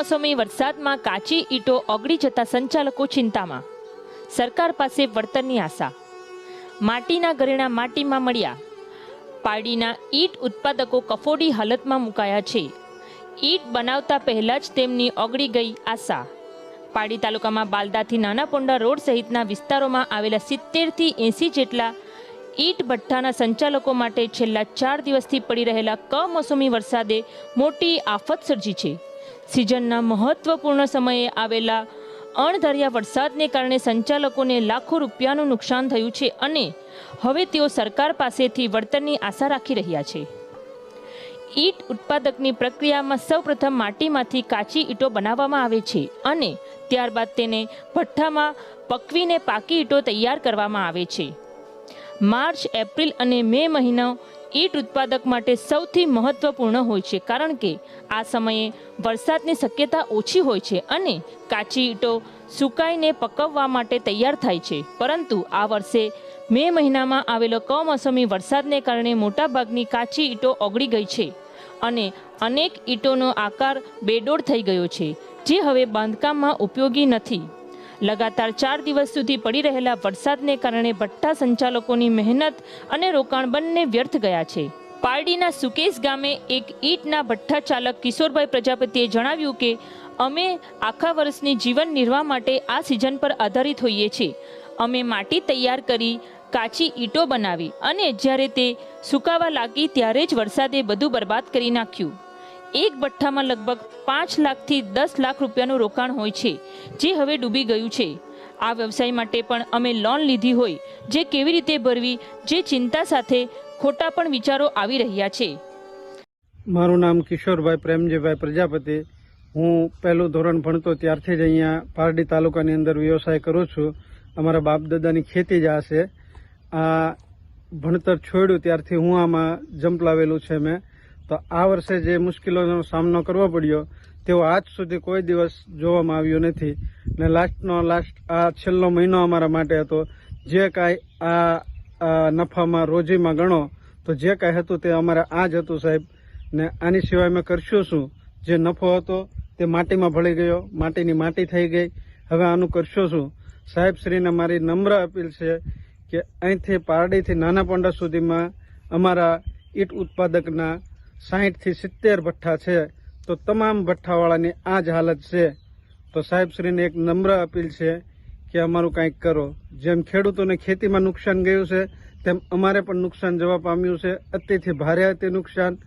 કમોસમી વરસાદમાં કાચી ઈંટો ઓગળી જતા સંચાલકો ચિંતામાં. સરકાર પાસે વળતરની આશા. માટીના ઘરેણા માટીમાં મળ્યા. પાડીના ઈંટ ઉત્પાદકો કફોડી હાલતમાં મુકાયા છે. ઈંટ બનાવતા પહેલા જ તેમની ઓગળી ગઈ આશા. પાડી તાલુકામાં બાલદાથી નાના પોંડા રોડ સહિતના વિસ્તારોમાં આવેલા સિત્તેરથી એંસી જેટલા ઈંટ ભઠ્ઠાના સંચાલકો માટે છેલ્લા ચાર દિવસથી પડી રહેલા કમોસમી વરસાદે મોટી આફત સર્જી છે. સિઝનના મહત્વપૂર્ણ સમયે આવેલા અણધાર્યા વરસાદને કારણે સંચાલકોને લાખો રૂપિયાનું નુકસાન થયું છે અને હવે તેઓ સરકાર પાસેથી વળતરની આશા રાખી રહ્યા છે. ઈટ ઉત્પાદકની પ્રક્રિયામાં સૌપ્રથમ માટીમાંથી કાચી ઈંટો બનાવવામાં આવે છે અને ત્યારબાદ તેને ભઠ્ઠામાં પકવીને પાકી ઈંટો તૈયાર કરવામાં આવે છે. માર્ચ, એપ્રિલ અને મે મહિનો ઈંટ ઉત્પાદક માટે સૌથી મહત્વપૂર્ણ હોય છે, કારણ કે આ સમયે વરસાદની શક્યતા ઓછી હોય છે અને કાચી ઈંટો સુકાઈને પકવવા માટે તૈયાર થાય છે. પરંતુ આ વર્ષે મે મહિનામાં આવેલો કમોસમી વરસાદને કારણે મોટાભાગની કાચી ઈંટો ઓગળી ગઈ છે અને અનેક ઈંટોનો આકાર બેડોળ થઈ ગયો છે, જે હવે બાંધકામમાં ઉપયોગી નથી. લગાતાર ચાર દિવસ સુધી પડી રહેલા વરસાદને કારણે ભઠ્ઠા સંચાલકોની મહેનત અને રોકાણ બંને વ્યર્થ ગયા છે. પારડીના સુકેશ ગામે એક ઈંટના ભઠ્ઠા ચાલક કિશોરભાઈ પ્રજાપતિએ જણાવ્યું કે, અમે આખા વર્ષની જીવન નિર્વાહ માટે આ સિઝન પર આધારિત હોઈએ છીએ. અમે માટી તૈયાર કરી, કાચી ઈંટો બનાવી અને જ્યારે તે સુકાવા લાગી ત્યારે જ વરસાદે બધું બરબાદ કરી નાખ્યું. એક ભઠ્ઠામાં લગભગ પાંચ લાખથી દસ લાખ રૂપિયાનું રોકાણ હોય છે, જે હવે ડૂબી ગયું છે. આ વ્યવસાય માટે પણ અમે લોન લીધી હોય, જે કેવી રીતે ભરવી, જે ચિંતા સાથે ખોટા પણ વિચારો આવી રહ્યા છે. મારું નામ કિશોરભાઈ પ્રેમજીભાઈ પ્રજાપતિ. હું પહેલું ધોરણ ભણતો ત્યારથી જ અહીંયા પારડી તાલુકાની અંદર વ્યવસાય કરું છું. અમારા બાપ દાદાની ખેતી જ આ આ ભણતર છોડ્યું ત્યારથી હું આમાં જંપલાવેલું છે મેં. તો આ વર્ષે જે મુશ્કેલીઓનો સામનો કરવો પડ્યો તેવો આજ સુધી કોઈ દિવસ જોવામાં આવ્યો નથી. ને લાસ્ટનો, લાસ્ટ, આ છેલ્લો મહિનો અમારા માટે હતો. જે કાંઈ આ નફામાં, રોજીમાં ગણો, તો જે કાંઈ હતું તે અમારે આ જ હતું, સાહેબ. ને આની સિવાય મેં કરશું શું? જે નફો હતો તે માટીમાં ભળી ગયો, માટીની માટી થઈ ગઈ. હવે આનું કરશો શું? સાહેબશ્રીને મારી નમ્ર અપીલ છે કે અહીંથી પારડીથી નાના પોંડા સુધીમાં અમારા ઈંટ ઉત્પાદકના સાહીઠથી સિત્તેર ભઠ્ઠા છે, તો તમામ ભઠ્ઠાવાળાની આ જ હાલત છે. તો સાહેબશ્રીને એક નમ્ર અપીલ છે કે અમારું કંઈક કરો. જેમ ખેડૂતોને ખેતીમાં નુકસાન ગયું છે, તેમ અમારે પણ નુકસાન જવા પામ્યું છે. અતિથી ભારે અતિ નુકસાન.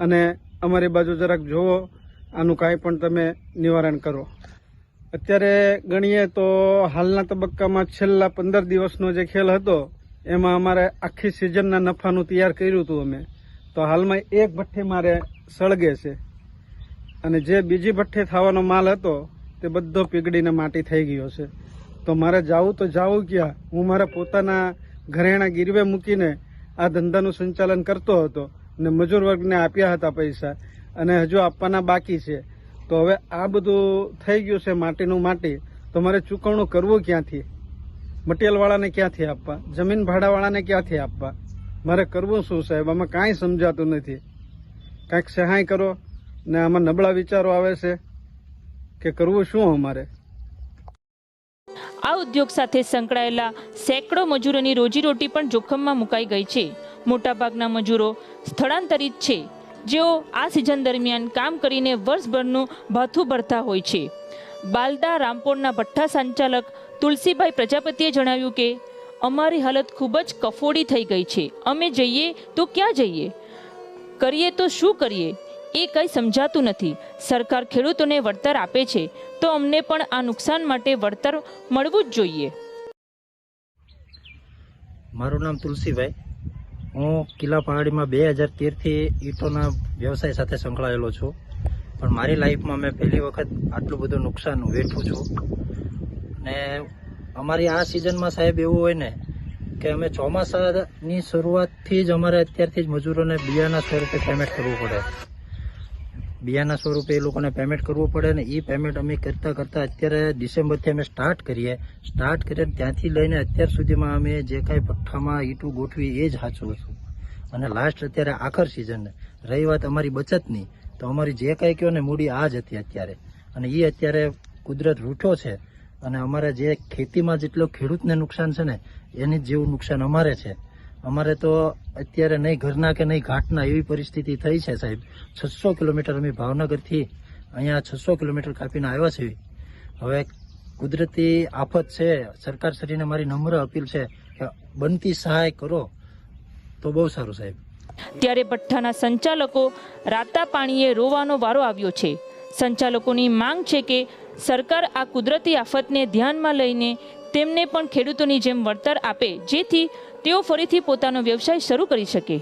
અને અમારી બાજુ જરાક જોવો, આનું કાંઈ પણ તમે નિવારણ કરો. અત્યારે ગણીએ તો હાલના તબક્કામાં છેલ્લા પંદર દિવસનો જે ખેલ હતો, એમાં અમારે આખી સિઝનના નફાનું તૈયાર કર્યું હતું અમે. તો હાલમાં એક ભઠ્ઠી મારે સળગે છે. અને જે બીજી ભઠ્ઠી થવાનો માલ હતો, તે બધો પીગળીને માટી થઈ ગયો છે. તો મારે જાવું તો જાવું ક્યાં? હું મારા પોતાના ઘરેણા ગીરવે મૂકીને આ ધંધાનું સંચાલન કરતો હતો ને મજૂર વર્ગને આપ્યા હતા પૈસા અને હજુ આપવાના બાકી છે. તો હવે આ બધું થઈ ગયું છે માટીનું માટી. તો મારે ચૂકવણું કરવું ક્યાંથી? મટીરિયલવાળાને ક્યાંથી આપવા? જમીન ભાડાવાળાને ક્યાંથી આપવા? મારે કરવું શું સાહેબ? આમાં કાંઈ સમજાતું નથી. કાંઈક સહાય કરો ને આમાં નબળા વિચારો આવે છે કે કરવું શું અમારે? આ ઉદ્યોગ સાથે સંકળાયેલા સેંકડો મજૂરોની રોજીરોટી પણ જોખમમાં મુકાઈ ગઈ છે. મોટાભાગના મજૂરો સ્થળાંતરિત છે. જેઓ આ સિઝન દરમિયાન કામ કરીને વર્ષભરનું ભાથું ભરતા હોય છે. બાલદા રામપોરના ભઠ્ઠા સંચાલક તુલસીભાઈ પ્રજાપતિએ જણાવ્યું કે અમારી હાલત ખૂબ જ કફોડી થઈ ગઈ છે. અમે જઈએ તો ક્યાં જઈએ? કરીએ તો શું કરીએ? એ કંઈ સમજાતું નથી. સરકાર ખેડૂતોને વળતર આપે છે. તો અમને પણ આ નુકસાન માટે વળતર મળવું જ જોઈએ. મારું નામ તુલસીભાઈ. હું કિલ્લા પહાડીમાં બે હજાર તેરથી ઈંટોના વ્યવસાય સાથે સંકળાયેલો છું. પણ મારી લાઈફમાં મેં પહેલી વખત આટલું બધું નુકસાન વેઠું છું. ને અમારી આ સિઝનમાં સાહેબ એવું હોય ને કે અમે ચોમાસાની શરૂઆતથી જ અમારે અત્યારથી જ મજૂરોને બિયાના સ્વરૂપે પેમેન્ટ કરવું પડે. બિયાના સ્વરૂપે એ લોકોને પેમેન્ટ કરવું પડે ને એ પેમેન્ટ અમે કરતાં કરતાં અત્યારે ડિસેમ્બરથી અમે સ્ટાર્ટ કરીએ. સ્ટાર્ટ કરીએ ત્યાંથી લઈને અત્યાર સુધીમાં અમે જે કાંઈ પઠ્ઠામાં ઈટું ગોઠવી એ જ સાચું હતું. અને લાસ્ટ અત્યારે આખર સિઝન રહી વાત અમારી બચતની. તો અમારી જે કાંઈ કહો ને મૂડી આ જ હતી અત્યારે. અને એ અત્યારે કુદરત રૂઠો છે. અને અમારે જે ખેતીમાં જેટલો ખેડૂતને નુકસાન છે ને, એની જેવું નુકસાન અમારે છે. અમારે તો અત્યારે નહીં ઘરના કે નહીં ઘાટના એવી પરિસ્થિતિ થઈ છે સાહેબ. છસો કિલોમીટર અમે ભાવનગરથી અહીંયા છસો કિલોમીટર કાપીને આવ્યા છીએ. હવે કુદરતી આફત છે, સરકાર શ્રીને મારી નમ્ર અપીલ છે કે બનતી સહાય કરો, તો બહુ સારું સાહેબ. ત્યારે ભઠ્ઠાના સંચાલકો રાતા પાણીએ રોવાનો વારો આવ્યો છે. સંચાલકોની માંગ છે કે સરકાર આ કુદરતી આફતને ધ્યાનમાં લઈને તેમને પણ ખેડૂતોની જેમ વળતર આપે, જેથી તેઓ ફરીથી પોતાનો વ્યવસાય શરૂ કરી શકે.